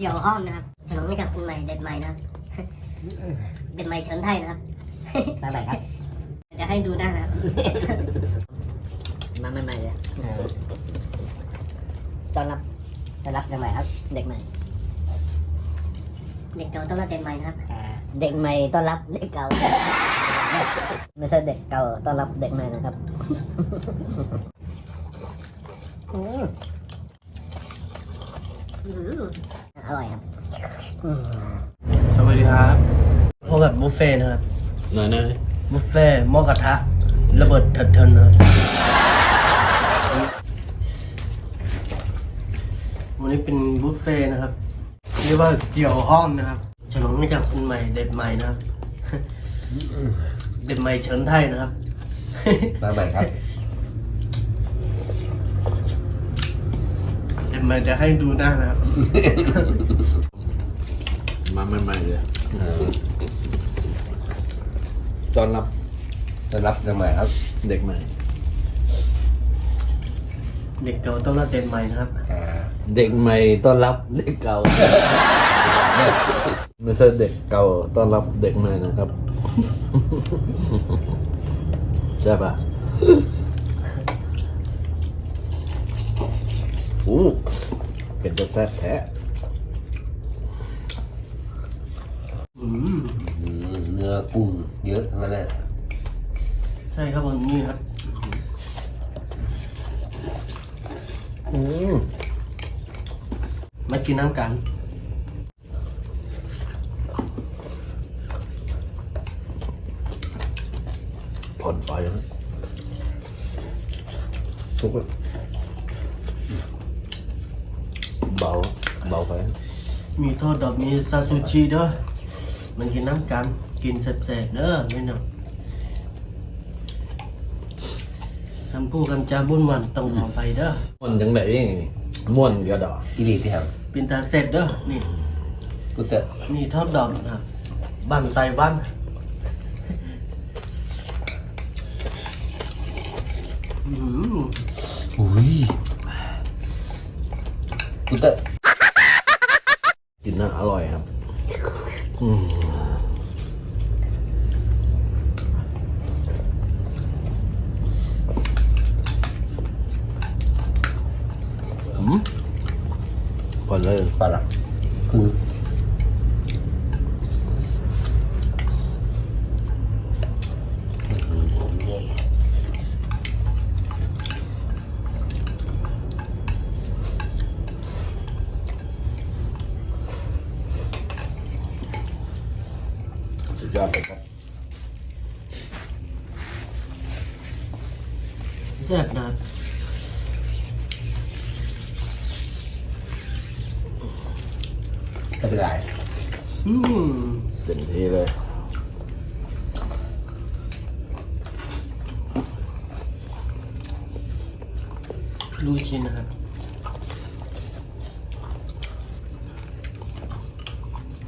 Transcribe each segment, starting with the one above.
เดี่ยวห้องนะครับฉลองให้กับคุณใหม่เด็ดใหม่นะครับเด็ดใหม่เฉินไทยนะครับตั้งไหนครับจะให้ดูหน้านะครับมาใหม่ๆเลยเออต้อนรับต้อนรับยังไงครับ เด็กใหม่ เด็กเก่าต้องรับเด็กใหม่นะครับอ่าเด็กใหม่ต้อนรับเด็กเก่าไม่ใช่เด็กเก่าต้อนรับเด็กใหม่นะครับ อืม อื้อหือ อร่อยครับอืมสวัสดีครับพบกับบุฟเฟ่ต์นะครับไหนไหนบุฟเฟ่ต์หม้อกระทะระเบิดเถิดเทินนะครับวันนี้เป็นบุฟเฟ่ต์นะครับเรียกว่าเกี่ยวห้องนะครับฉลองให้กับคุณใหม่เด็ดใหม่นะครับ เด็ดใหม่เฉินไทยนะครับ มาใหม่ครับ เด็ดใหม่จะให้ดูหน้านะครับ มาใหม่ๆเลยตอนรับต้อนรับสมัยครับเด็กใหม่ เด็กเก่าต้องรับเด็ดใหม่นะครับ อ่าเด็กใหม่ต้อนรับเด็กเก่าไม่ใช่เด็กเก่าต้อนรับเด็กใหม่นะครับ ใช่ปะ อ้เป็นจะแซ่บแท้อืมอืมเนื้อกุ้งเยอะทั้งนั้นแหละใช่ครับผมนี่ครับอืมมากินน้ำกันผ่อนไฟนะทุกคน เบาเบาไปมีทอดดอกมีซาซูชิเด้อมันกินน้ำกัน กินแสบๆเด้อไม่เนาะคำพูดคำจาบุญวันต้องเอาไปเด้อม่วนจังไหนม่วนกระดอกกิริที่ทเป็นตาเสร็จเด้อนี่ำกูเตะนี่ทอดดอกนะครับบ้านไตบ้านอืมอุ้ย กูเตะกินน่าอร่อยครับอืมอืมผ่อนเลยปลาละครึ่ ยอดเลยครับแซ่บนะครับจะเป็นไรอืมเต็มที่เลย ลูกชิ้นนะครับ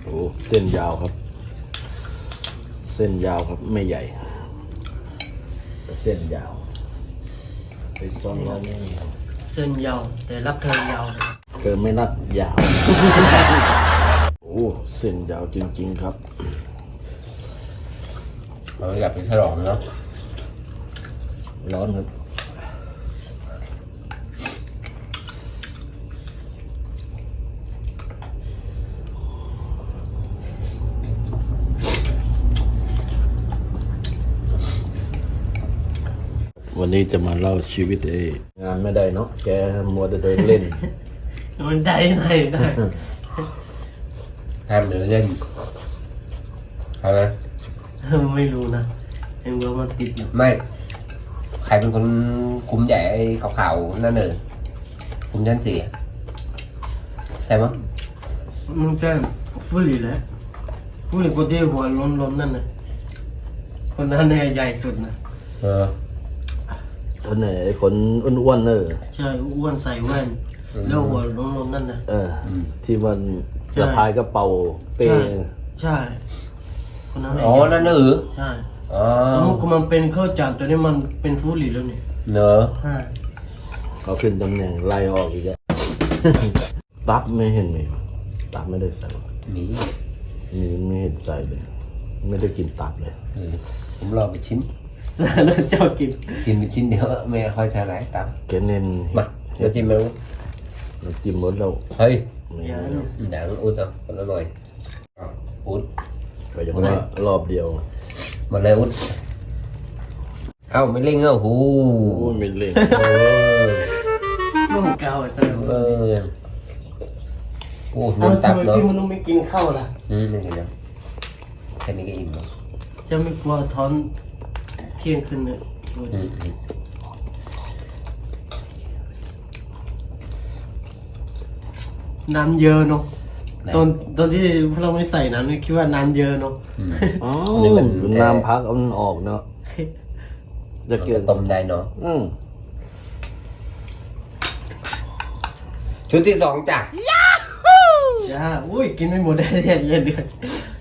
โอ้เส้นยาวครับ เส้นยาวครับไม่ใหญ่แต่เส้นยาว เป็นตอนเรานี่เส้นยาว แต่รับเทินยาวนะครับเกินไม่นัดยาว โอ้เส้นยาวจริง ๆ ครับเราอยากเป็นฉลองเนาะร้อนครับ วันนี้จะมาเล่าชีวิตไอ้งานไม่ได้เนาะแกมัวแต่เดินเล่น มันได้ไหนได้ห้ามเดินเล่นเอานะไม่รู้นะเองว่ามันติดอยู่ไม่ ใครเป็นคนคุมใหญ่ไอ้ขาวๆนั่นเนอคุมชั้นสี่อะใช่ไหมยมันแค่ฟุลีแหละฟุลีคนที่หัวล้นๆนั่นนะคนนั้นเนี่ยใหญ่สุดนะเออ คนไหนไอ้คนอ้วนๆเนอะใช่อ้วนใส่แว่นแล้วหัวล้นๆนั่นนะ เอออที่มันใช่ สะพายกระเป๋าเป้ใช่ใช่คนนั้นแหละอ๋อ นั่นเนอใช่อ๋อแล้วมันก็มันเป็นข้าวจานตัวนี้มันเป็นฟุลีแล้วนี่เนอะใช่เขาขึ้นตำแหน่งไล่ออกอีกแล้ว ตับไม่เห็นมีตับไม่ได้ใส่หนีมีไม่เห็นใส่เลย ไม่ได้กินตับเลย เออผมรอไปชิ้น แล้วเจ้ากินกินไปชิ้นเดียวไม่ค่อยเท่าไหร่ตับแกเน้นมาเดี๋ยวจิ้มมาลูกน้ำจิ้มหมดแล้วเฮ้ยไม่อย่าเอาเดี๋ยวอุดเอาคนละหน่อยเอาอุดไปจะมารอบเดียวหมดเลยอุด เอ้าไม่เล่งเอ้าหูโอ้ยไม่เล่นเออนุ่มเกาไอ้เจ้าเออโอ้เอาน้ำตัทำบไมเนาะพี่มันต้องไม่กินข้าวล่ะอืมนี่กันนะแค่นี้ก็อิ่มแล้วจะไม่กลัวท้อน เที่ยงคืนเนี่ยอืมอืมน้ำเยอะเนาะตอนตอนที่พวกเราไม่ใส่น้ำนี่คิดว่าน้ำเยอะเนาะอืมอ๋อนี่มัน น้ำพักเอามันออกเนาะจะเกิดต้มได้เนาะอืมชุดที่สองจ้ะจ้าอุ้ยกินไม่หมดได้เดือนเดือนเดือน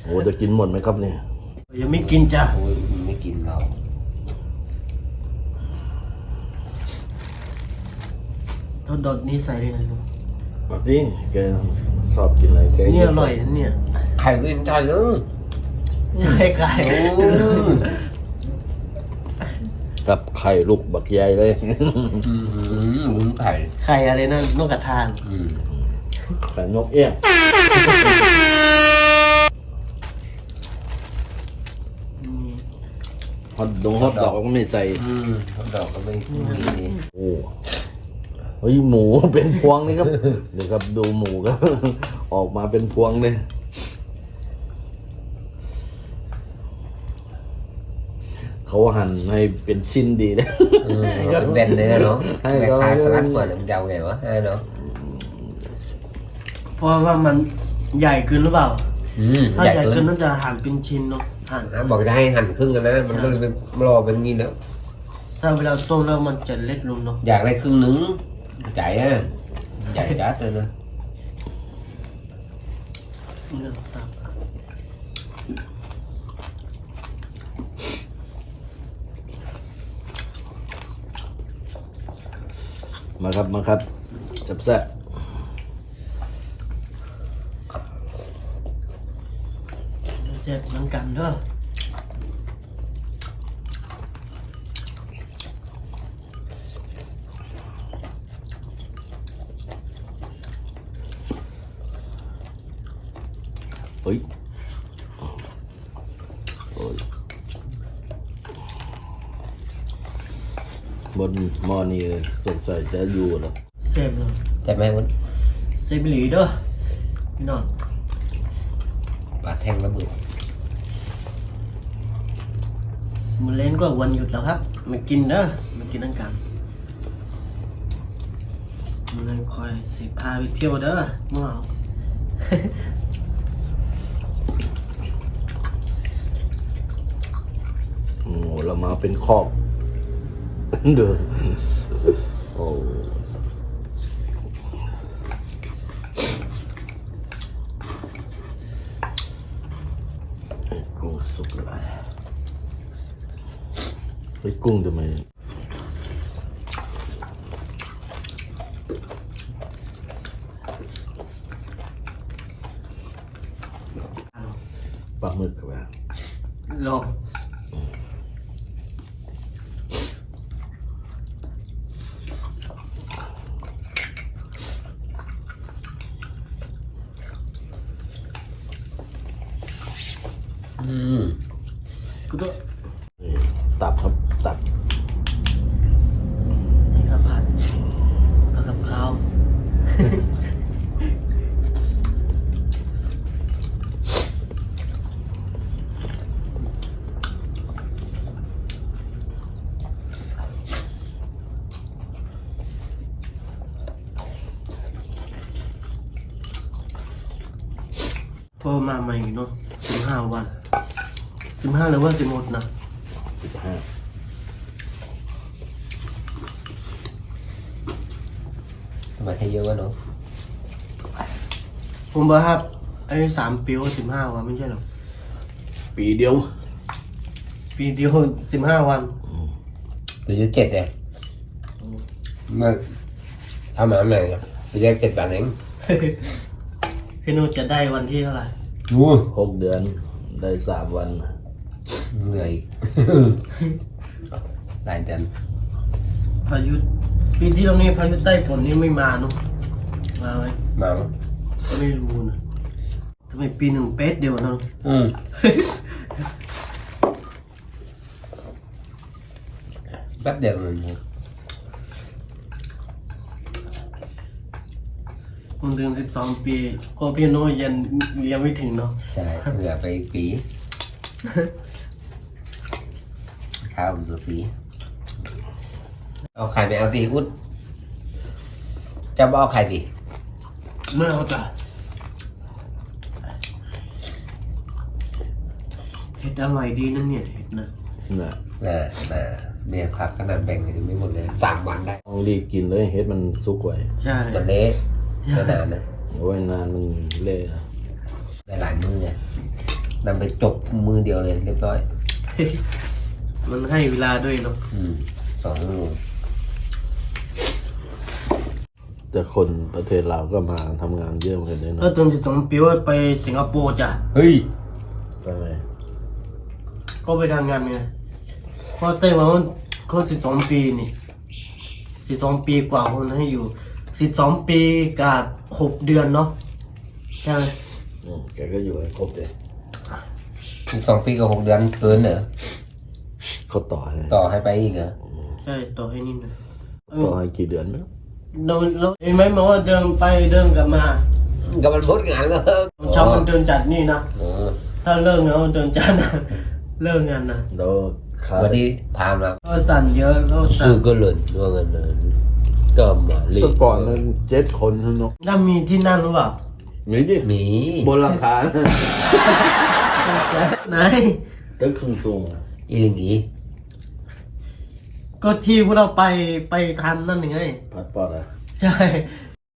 โอ้จะกินหมดไหมครับเนี่ยยังไม่กินจ้าโอ้ยไม่กินเรา ทอดดอดนี้ใส่เลยนะลูกเอาสิแกชอบกินอะไรแกเนี่ยอร่อยนะเนี่ยไข่ก็ยังใจเลยใช่ไก่กับไข่ลูกบักใหญ่เลยอืมลุ้นไข่ไข่อะไรนะนกกระทานอืมไข่นกเอี้ยงนี่ฮอตดงฮอตดอกก็ไม่ใส่อืมเขาดอกก็ไม่มีนี่โอ้ เฮ้ยหมูเป็นพวงนี่ครับ เดี๋ยวครับดูหมูครับ ออกมาเป็นพวงเลยเขาหั่นให้เป็นชิ้นดีนะเออเป็นแบนเลยนะเนาะให้แม่เขาค้าสลัดก่อนมันจะเอาไงวะให้เนาะเพราะว่ามันใหญ่เกินหรือเปล่า อืมถ้าใหญ่ใหญ่เกิเกินนน่าจะหั่นเป็นชิ้นเนาะหั่นนะบอกจะให้หั่นครึ่งกันนะมันก็เลยเป็นรอเป็นงี้แล้วถ้าเวลาต้มแล้วมันจะเล็กลงเนาะอยากได้ครึ่งหนึง ใหญ่อะใหญ่จัดเลยนะเนี่ยตับมาครับมาครับแซ่บเจ็บเหมือนกันเด้อ เฮ้ยโอ้ยบนหม้อนี่สงสัยจะอยู่แล้วเจ็บเลยใช่ไหมมันเจ็บหลีเด้อพี่น้องปลาแทงระเบิดมือเล่นก็วันหยุดแล้วครับมากินเด้อมากินนั่งกันมือเล่นคอยสิพาไปเที่ยวเด้อเมื่อ เอาโอ้เรามาเป็นครอบเด้อโอ้ไอ้กุ้งสุกอะไรไอ้กุ้งทำไมปลาหมึกกับแบบลอง อืม กูต้อง นี่ตับครับตับ นี่ครับผัดผัดกับข้าว พอมาใหม่เนาะ สิบห้าวันสิบห้าหรือว่าสิบหมดนะสิบห้าทำไมให้เยอะวะเนาะผมบอกครับไอ้สามปีว่าสิบห้าวันไม่ใช่หรอปีเดียว ปีเดียวสิบห้าวันหรือจะเจ็ดเองมันทำมาใหม่หรือจะเจ็ดบาทเองพี่นุจะได้วันที่เท่าไหร่ ดูหกเดือน ได้สามวัน เหนื่อยหลายเดือนพายุปีที่ตรงนี้พายุใต้ฝนนี่ไม่มาเนอะมาไหมมาไม่รู้นะทำไมปีหนึ่งเป๊ะเดียวเนอะอืมแป๊บเดียวมัน คุณถึงสิบสองปีก็พี่โน้ยยังยังไม่ถึงเนาะใช่เหลือไปปีข้าวเหลือปีเอาไข่ไปเอาสิอุดจะเอาไข่ดิไม่เอาจ้ะเห็ดอร่อยดีนะเนี่ยเห็ดนะน่ะน่ะน่ะเนี่ยพักขนาดแบ่งกันยังไม่หมดเลยสามวันได้ ต้องรีบกินเลยเฮ็ดมันสุกไว้ใช่ มันเละ ไม่นานนะไว้นานมันเละนะได้หลายมือไงนำไปจบมือเดียวเลยเรียบร้อย มันให้เวลาด้วยเนาะอืมสองมือแต่คนประเทศเราวก็มาทำงานเยอะเหมือนกันเลยก็นะจนสิบสองปีว่าไปสิงคโปร์จ้ะ เฮ้ยไปไหมก็ไปทำงานไงเพราะไต้หวันมันเขาสิบสองปีนี่สิบสองปีกว่าคนให้อยู่ สิบสองปีกับหกเดือนเนาะใช่ไหมอืมแกก็อยู่ให้ครบเลยสองปีกับหกเดือนเกินเหรอเขาต่อให้ต่อให้ไปอีกเหรอใช่ต่อให้นิดหนึงเอต่ออให้กี่เดือนนะเราเราเห็นไหมบอกว่าเดินไปเดินกลับมาก็มันพ้นงานแล้วเช้ามันเดินจัดนี่นะเออถ้าเลิกงานมันเดินจัดนะเลิกงานนะแล้วค่าวันที่พามมาก็สั่นเยอะแล้วสั่ซื้นอก็หล่นว่าเงินเล ยก็มาเรียแต่ก่อนมันเจ็ดคนเท่านั้นถ้ามีที่นั่งหรือเปล่ามีดิมีบนหลังคาไหนก็ครึ่งสูงอีลิงอีก็ที่พวกเราไปไปทำนั่นไงพัดปอดอะใช่